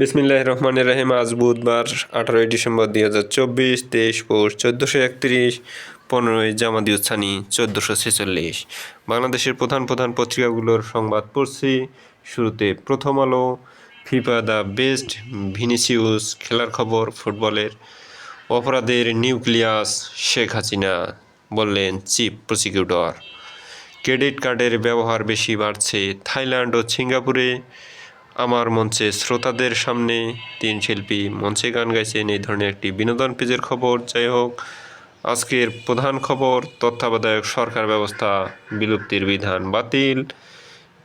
বিসমিল্লাহ রহমানের রাহিম, আজ বুধবার, আঠারোই ডিসেম্বর দুই হাজার চব্বিশ, তেইশ পৌষ, চোদ্দোশো একত্রিশ, পনেরোই জামাদিউচ্ছানি চোদ্দোশো ছেচল্লিশ। বাংলাদেশের প্রধান প্রধান পত্রিকাগুলোর সংবাদ পড়ছি। শুরুতে প্রথম আলো, ফিফা দ্য বেস্ট, ভিনিসিউস, খেলার খবর, ফুটবলের অপরাধের নিউক্লিয়াস, শেখ হাসিনা বললেন চিফ প্রসিকিউটর। ক্রেডিট কার্ডের ব্যবহার বেশি বাড়ছে থাইল্যান্ড ও সিঙ্গাপুরে। আমার মঞ্চে শ্রোতাদের সামনে তিন শিল্পী মঞ্চে গান গাইছেন এই ধরনের একটি বিনোদন পেজের খবর। যাই হোক, আজকের প্রধান খবর, তত্ত্বাবধায়ক সরকার ব্যবস্থা, বিলুপ্তির বিধান বাতিল,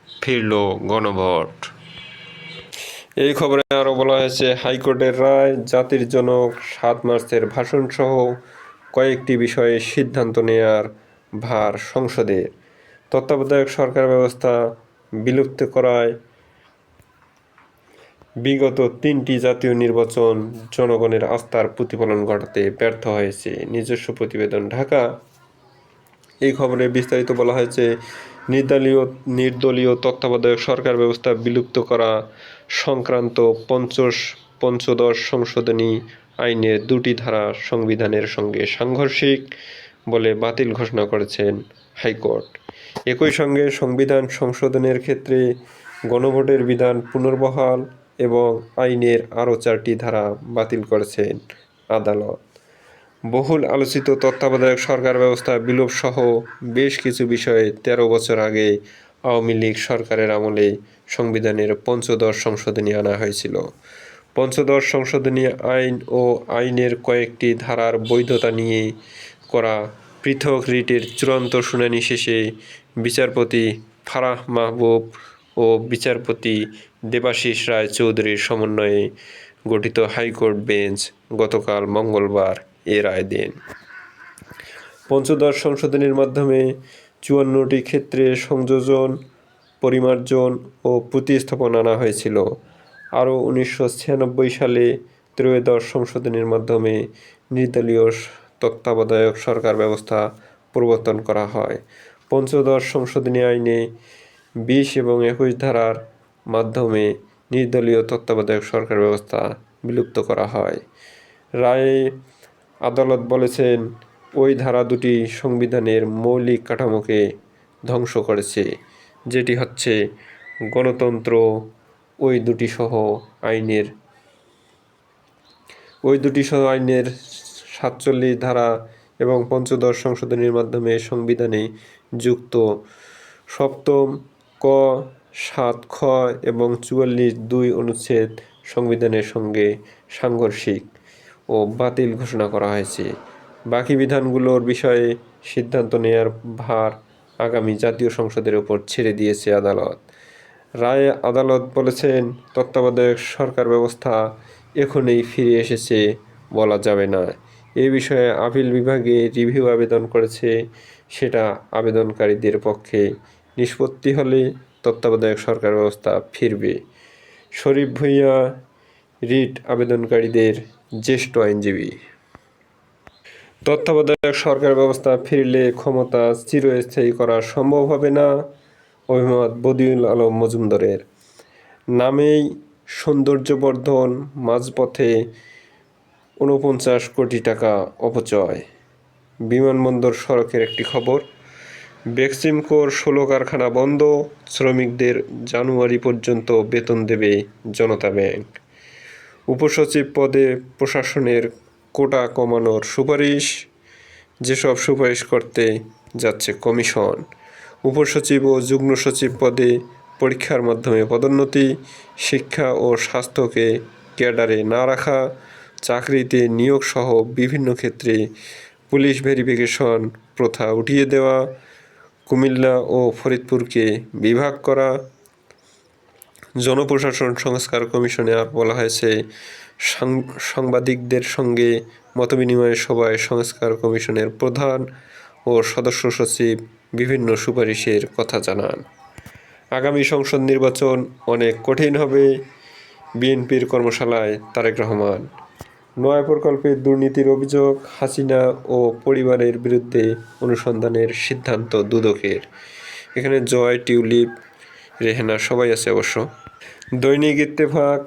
ফিরল গণভোট। এই খবরে আরও বলা হয়েছে, হাইকোর্টের রায়, জাতির জনক, সাত মার্চের ভাষণ সহ কয়েকটি বিষয়ে সিদ্ধান্ত নেয়ার ভার সংসদের। তত্ত্বাবধায়ক সরকার ব্যবস্থা বিলুপ্ত করায় বিগত তিনটি জাতীয় নির্বাচন জনগণের আস্থার প্রতিফলন ঘটাতে ব্যর্থ হয়েছে। নিজস্ব প্রতিবেদন, ঢাকা। এই খবরে বিস্তারিত বলা হয়েছে, নির্দলীয় নির্দলীয় তত্ত্বাবধায়ক সরকার ব্যবস্থা বিলুপ্ত করা সংক্রান্ত পঞ্চশ, পঞ্চদশ সংশোধনী আইনের দুটি ধারা সংবিধানের সঙ্গে সাংঘর্ষিক বলে বাতিল ঘোষণা করেছেন হাইকোর্ট। একই সঙ্গে সংবিধান সংশোধনের ক্ষেত্রে গণভোটের বিধান পুনর্বহাল এবং আইনের আরও চারটি ধারা বাতিল করেছেন আদালত। বহুল আলোচিত তত্ত্বাবধায়ক সরকার ব্যবস্থা বিলোপ সহ বেশ কিছু বিষয়ে তেরো বছর আগে আওয়ামী লীগ সরকারের আমলে সংবিধানের পঞ্চদশ সংশোধনী আনা হয়েছিল। পঞ্চদশ সংশোধনী আইন ও আইনের কয়েকটি ধারার বৈধতা নিয়ে করা পৃথক রিটের চূড়ান্ত শুনানি শেষে বিচারপতি ফারাহ মাহবুব ও বিচারপতি দেবাশিস রায় চৌধুরীর সমন্বয়ে গঠিত হাইকোর্ট বেঞ্চ গতকাল মঙ্গলবার এ রায় দেন। পঞ্চদশ সংশোধনীর মাধ্যমে চুয়ান্নটি ক্ষেত্রে সংযোজন, পরিমার্জন ও প্রতিস্থাপন আনা হয়েছিল। আরও উনিশশো ছিয়ানব্বই সালে ত্রয়োদশ সংশোধনীর মাধ্যমে নির্দলীয় তত্ত্বাবধায়ক সরকার ব্যবস্থা প্রবর্তন করা হয়। পঞ্চদশ সংশোধনী আইনে বিশ এবং একুশ ধারার মাধ্যমে নির্দলীয় তত্ত্বাবধায়ক সরকার ব্যবস্থা বিলুপ্ত করা হয়। রায়ে আদালত বলেছেন, ওই ধারা দুটি সংবিধানের মৌলিক কাঠামোকে ধ্বংস করেছে, যেটি হচ্ছে গণতন্ত্র, ওই দুটি সহ আইনের। ওই দুটি সহ আইনের সাতচল্লিশ ধারা এবং পঞ্চদশ সংশোধনীর মাধ্যমে সংবিধানে যুক্ত সপ্তম ক, সাত খ এবং চুয়াল্লিশ দুই অনুচ্ছেদ সংবিধানের সঙ্গে সাংঘর্ষিক ও বাতিল ঘোষণা করা হয়েছে। বাকি বিধানগুলোর বিষয়ে সিদ্ধান্ত নেয়ার ভার আগামী জাতীয় সংসদের উপর ছেড়ে দিয়েছে আদালত। রায়ে আদালত বলেছেন, তত্ত্বাবধায়ক সরকার ব্যবস্থা এখনই ফিরে এসেছে বলা যাবে না। এ বিষয়ে আপিল বিভাগে রিভিউ আবেদন করেছে, সেটা আবেদনকারীদের পক্ষে নিষ্পত্তি হলে তত্ত্বাবধায়ক সরকার ব্যবস্থা ফিরবে। শরীফ ভূঁইয়া, রিট আবেদনকারীদের জ্যেষ্ঠ আইনজীবী। তত্ত্বাবধায়ক সরকার ব্যবস্থা ফিরলে ক্ষমতা চিরস্থায়ী করা সম্ভব হবে না, অভিমত বদিউল আলম মজুমদারের। নামেই সৌন্দর্যবর্ধন মাঝপথে উনপঞ্চাশ কোটি টাকা অপচয়। বিমানবন্দর সড়কের একটি খবর। বেক্সিমকোর ষোলো কারখানা বন্ধ, শ্রমিকদের জানুয়ারি পর্যন্ত বেতন দেবে জনতা ব্যাংক। উপসচিব পদে প্রশাসনের কোটা কমানোর সুপারিশ, যেসব সুপারিশ করতে যাচ্ছে কমিশন। উপসচিব ও যুগ্ম সচিব পদে পরীক্ষার মাধ্যমে পদোন্নতি, শিক্ষা ও স্বাস্থ্যকে ক্যাডারে না রাখা, চাকরিতে নিয়োগ সহ বিভিন্ন ক্ষেত্রে পুলিশ ভেরিফিকেশন প্রথা উঠিয়ে দেওয়া কুমিল্লা ও ফরিদপুরকে বিভাগ করা জনপ্রশাসন সংস্কার কমিশনে আর বলা হয়েছে সাংবাদিকদের সঙ্গে মতবিনিময় সভায় সংস্কার কমিশনের প্রধান ও সদস্য সচিব বিভিন্ন সুপারিশের কথা জানান। আগামী সংসদ নির্বাচন অনেক কঠিন হবে। বিএনপির কর্মশালায় তারেক রহমান নয়া প্রকল্পে দুর্নীতির অভিযোগ, হাসিনা ও পরিবারের বিরুদ্ধে অনুসন্ধানের সিদ্ধান্ত দুদকের। এখানে জয়, টিউলিপ, রেহেনা সবাই আছে অবশ্য। দৈনিক ইত্তেফাক,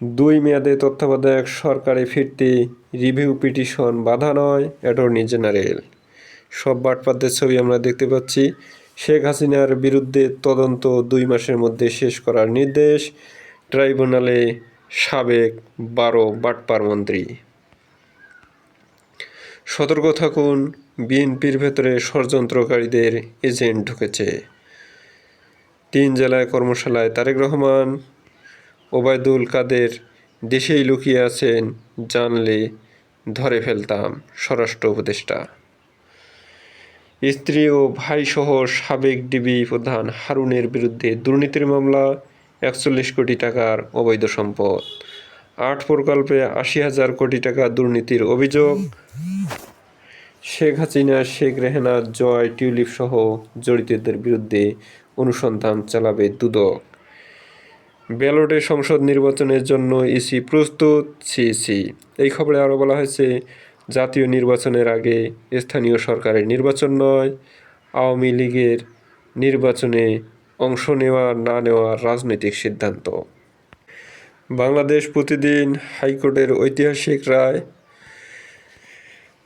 দুই মেয়াদে তত্ত্বাবধায়ক সরকারে ফিরতে রিভিউ পিটিশন, বাধা নয়, অ্যাটর্নি জেনারেল। সব বাটপাতদের ছবি আমরা দেখতে পাচ্ছি। শেখ হাসিনার বিরুদ্ধে তদন্ত দুই মাসের মধ্যে শেষ করার নির্দেশ। ট্রাইব্যুনালে সাবেক বারো বাটপার মন্ত্রী সতর্ক থাকুন, বিএনপির ভেতরে ষড়যন্ত্রকারীদের এজেন্ট ঢুকেছে। তিন জেলায় কর্মশালায় তারেক রহমান, ওবায়দুল কাদের দেশেই লুকিয়ে আছেন, জানলে ধরে ফেলতাম স্বরাষ্ট্র উপদেষ্টা। স্ত্রী ও ভাইসহ সাবেক ডিবি প্রধান হারুনের বিরুদ্ধে দুর্নীতির মামলা একচল্লিশ কোটি টাকার অবৈধ সম্পদ। আট প্রকল্পে আশি হাজার কোটি টাকা দুর্নীতির অভিযোগ। শেখ হাসিনা, শেখ রেহানা, জয় টিউলিপ সহ জড়িতদের বিরুদ্ধে অনুসন্ধান চালাবে দুদক। ব্যালটে সংসদ নির্বাচনের জন্য ইসি প্রস্তুত সিসি এই খবরে আরও বলা হয়েছে, জাতীয় নির্বাচনের আগে স্থানীয় সরকারের নির্বাচন নয়, আওয়ামী লীগের নির্বাচনে অংশ নেওয়া, না নেওয়ার রাজনৈতিক সিদ্ধান্ত। বাংলাদেশ প্রতিদিন হাইকোর্টের ঐতিহাসিক রায়,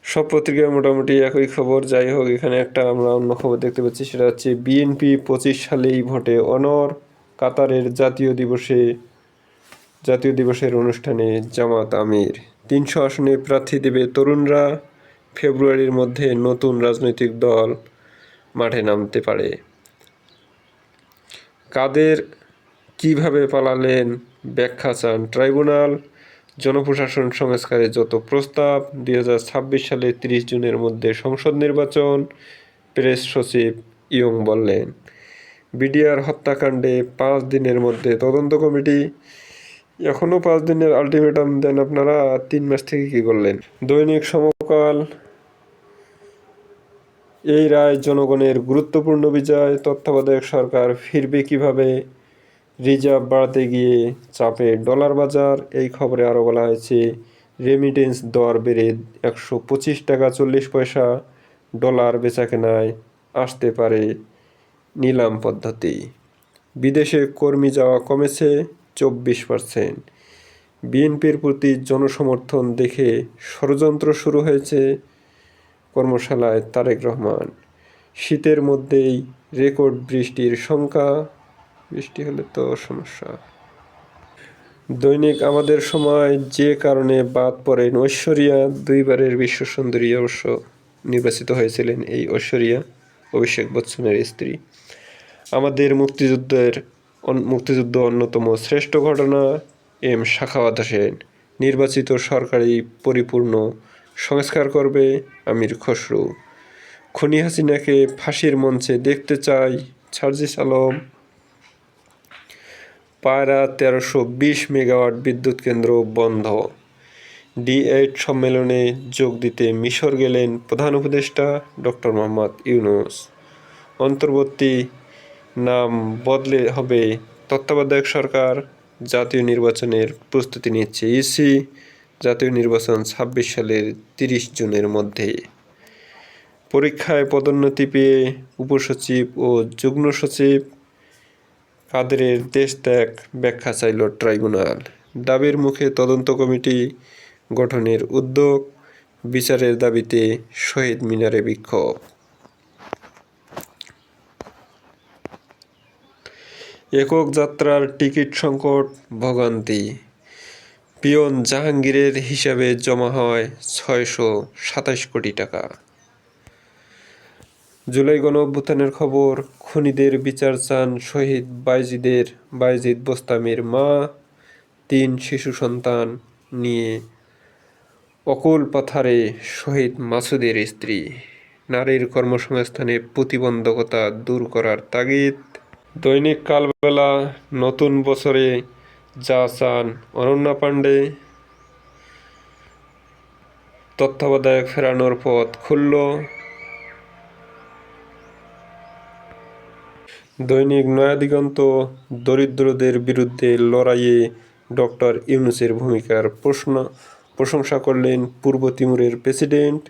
সব পত্রিকায় মোটামুটি একই খবর। যাই হোক, এখানে একটা আমরা অন্য খবর দেখতে পাচ্ছি, সেটা হচ্ছে বিএনপি পঁচিশ সালেই ভোটে অনর, কাতারের জাতীয় দিবসে, জাতীয় দিবসের অনুষ্ঠানে জামাত আমির। তিনশো আসনে প্রার্থী দেবে তরুণরা, ফেব্রুয়ারির মধ্যে নতুন রাজনৈতিক দল মাঠে নামতে পারে। কাদের কীভাবে পালালেন ব্যাখ্যা চান? ট্রাইব্যুনাল জনপ্রশাসন সংস্কারে যত প্রস্তাব, দুই হাজার ছাব্বিশ সালে তিরিশ জুনের মধ্যে সংসদ নির্বাচন, প্রেস সচিব ইয়ং বললেন। বিডিআর হত্যাকাণ্ডে পাঁচ দিনের মধ্যে তদন্ত কমিটি, এখনও পাঁচ দিনের আলটিমেটাম দেন আপনারা, তিন মাস থেকে কি করলেন? দৈনিক সমকাল এই রায় জনগণের গুরুত্বপূর্ণ বিজয়, তত্ত্বাবধায়ক সরকার ফিরবে কীভাবে? রিজার্ভ বাড়াতে গিয়ে চাপে ডলার বাজার, এই খবরে আরও বলা হয়েছে রেমিটেন্স দর বেড়ে একশো পঁচিশ টাকা চল্লিশ পয়সা, ডলার বেচাকেনায় আসতে পারে নিলাম পদ্ধতি। বিদেশে কর্মী যাওয়া কমেছে চব্বিশ পার্সেন্ট বিএনপির প্রতি জনসমর্থন দেখে ষড়যন্ত্র শুরু হয়েছে কর্মশালায় তারেক রহমান। শীতের মধ্যেই রেকর্ড বৃষ্টির সংখ্যা বৃষ্টি হলে তো সমস্যা। দৈনিক আমাদের সময় যে কারণে বাদ পড়েন ঐশ্বরিয়া, দুইবারের বিশ্ব সুন্দরী অবশ্য নির্বাচিত হয়েছিলেন এই ঐশ্বরিয়া, অভিষেক বচ্চনের স্ত্রী। আমাদের মুক্তিযুদ্ধের মুক্তিযুদ্ধ অন্যতম শ্রেষ্ঠ ঘটনা এম শাখাওয়াত হোসেন। নির্বাচিত সরকারি পরিপূর্ণ সংস্কার করবে আমির খসরু। খনি হাসিনাকে ফাঁসির মঞ্চে দেখতে চাই, সার্জিস আলম। পায়রা তেরোশো বিশ মেগাওয়াট বিদ্যুৎ কেন্দ্র বন্ধ। ডি এইট সম্মেলনে যোগ দিতে মিশর গেলেন প্রধান উপদেষ্টা ডক্টর মোহাম্মদ ইউনুস। অন্তর্বর্তী নাম বদলে হবে তত্ত্বাবধায়ক সরকার, জাতীয় নির্বাচনের প্রস্তুতি নিচ্ছে ইসি। জাতীয় নির্বাচন ছাব্বিশ সালের তিরিশ জুনের মধ্যে। পরীক্ষায় পদোন্নতি পেয়ে উপসচিব ও যুগ্ম সচিব কাদেরের দেশ ত্যাগ ব্যাখ্যা চাইল ট্রাইব্যুনাল। দাবির মুখে তদন্ত কমিটি গঠনের উদ্যোগ, বিচারের দাবিতে শহীদ মিনারে বিক্ষোভ। একক যাত্রার টিকিট সংকট, ভোগান্তি পিয়ন জাহাঙ্গীরের হিসাবে জমা হয় ছয়শো সাতাশ কোটি টাকা। জুলাই গণ অভ্যুত্থানের খবর, খুনিদের বিচার চান শহীদ বাইজিদের বাইজিদ বোস্তামির মা, তিন শিশু সন্তান নিয়ে অকুল পাথারে শহীদ মাসুদের স্ত্রী। নারীর কর্মসংস্থানে প্রতিবন্ধকতা দূর করার তাগিদ। দৈনিক কালবেলা নতুন বছরে চান অনন্যা পাণ্ডে। তত্ত্বাবধায়ক ফেরানোর পথ খুলল। দৈনিক নয়াদিগন্ত দরিদ্রদের বিরুদ্ধে লড়াইয়ে ডক্টর ইউনুসের ভূমিকার প্রশ্ন, প্রশংসা করলেন পূর্ব তিমুরের প্রেসিডেন্ট।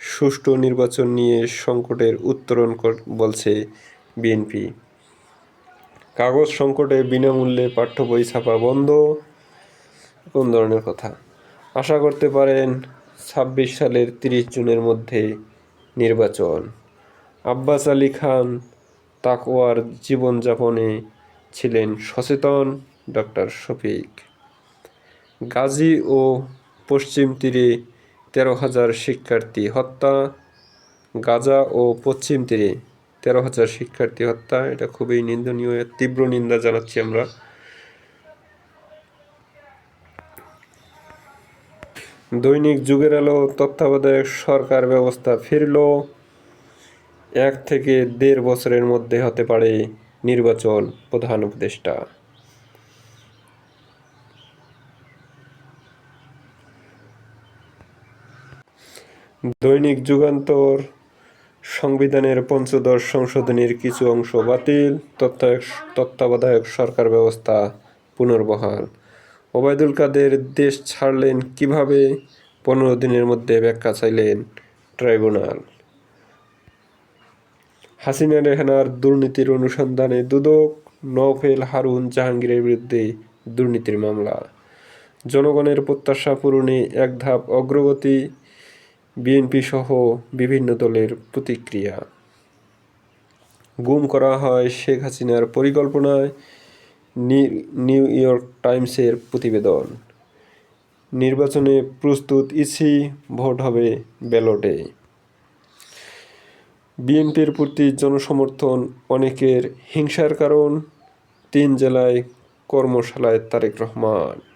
সুষ্ঠু নির্বাচন নিয়ে সংকটের উত্তরণ বলছে বিএনপি। কাগজ সংকটে বিনামূল্যে পাঠ্য বই ছাপা বন্ধ। কোন ধরনের কথা? আশা করতে পারেন ছাব্বিশ সালের তিরিশ জুনের মধ্যে নির্বাচন। আব্বাস আলী খান তাকওয়ার জীবনযাপনে ছিলেন সচেতন ডক্টর শফিক। গাজী ও পশ্চিম তীরে তেরো হাজার শিক্ষার্থী হত্যা, গাজা ও পশ্চিম তীরে তেরো হাজার শিক্ষার্থী হত্যা, এটা খুবই নিন্দনীয়, তীব্র নিন্দা জানাচ্ছি আমরা। দৈনিক যুগের আলো, তত্ত্বাবধায়ক সরকার ব্যবস্থা ফিরল। এক থেকে দেড় বছরের মধ্যে হতে পারে নির্বাচন, প্রধান উপদেষ্টা। দৈনিক যুগান্তর সংবিধানের পঞ্চদশ সংশোধনীর কিছু অংশ বাতিল, তত্ত্বাবধায়ক সরকার ব্যবস্থা পুনর্বহাল। ওবায়দুল কাদের দেশ ছাড়লেন কীভাবে? পনেরো দিনের মধ্যে ব্যাখ্যা চাইলেন ট্রাইব্যুনাল। হাসিনা রেহানার দুর্নীতির অনুসন্ধানে দুদক, নওফেল হারুন জাহাঙ্গীরের বিরুদ্ধে দুর্নীতির মামলা। জনগণের প্রত্যাশা পূরণে এক ধাপ অগ্রগতি বিএনপি সহ বিভিন্ন দলের প্রতিক্রিয়া। গুম করা হয় শেখ হাসিনার পরিকল্পনায় নিউ ইয়র্ক টাইমসের প্রতিবেদন। নির্বাচনে প্রস্তুত ইসি, ভোট হবে ব্যালটে। বিএনপির প্রতি জনসমর্থন অনেকের হিংসার কারণ। তিন জেলায় কর্মশালায় তারেক রহমান।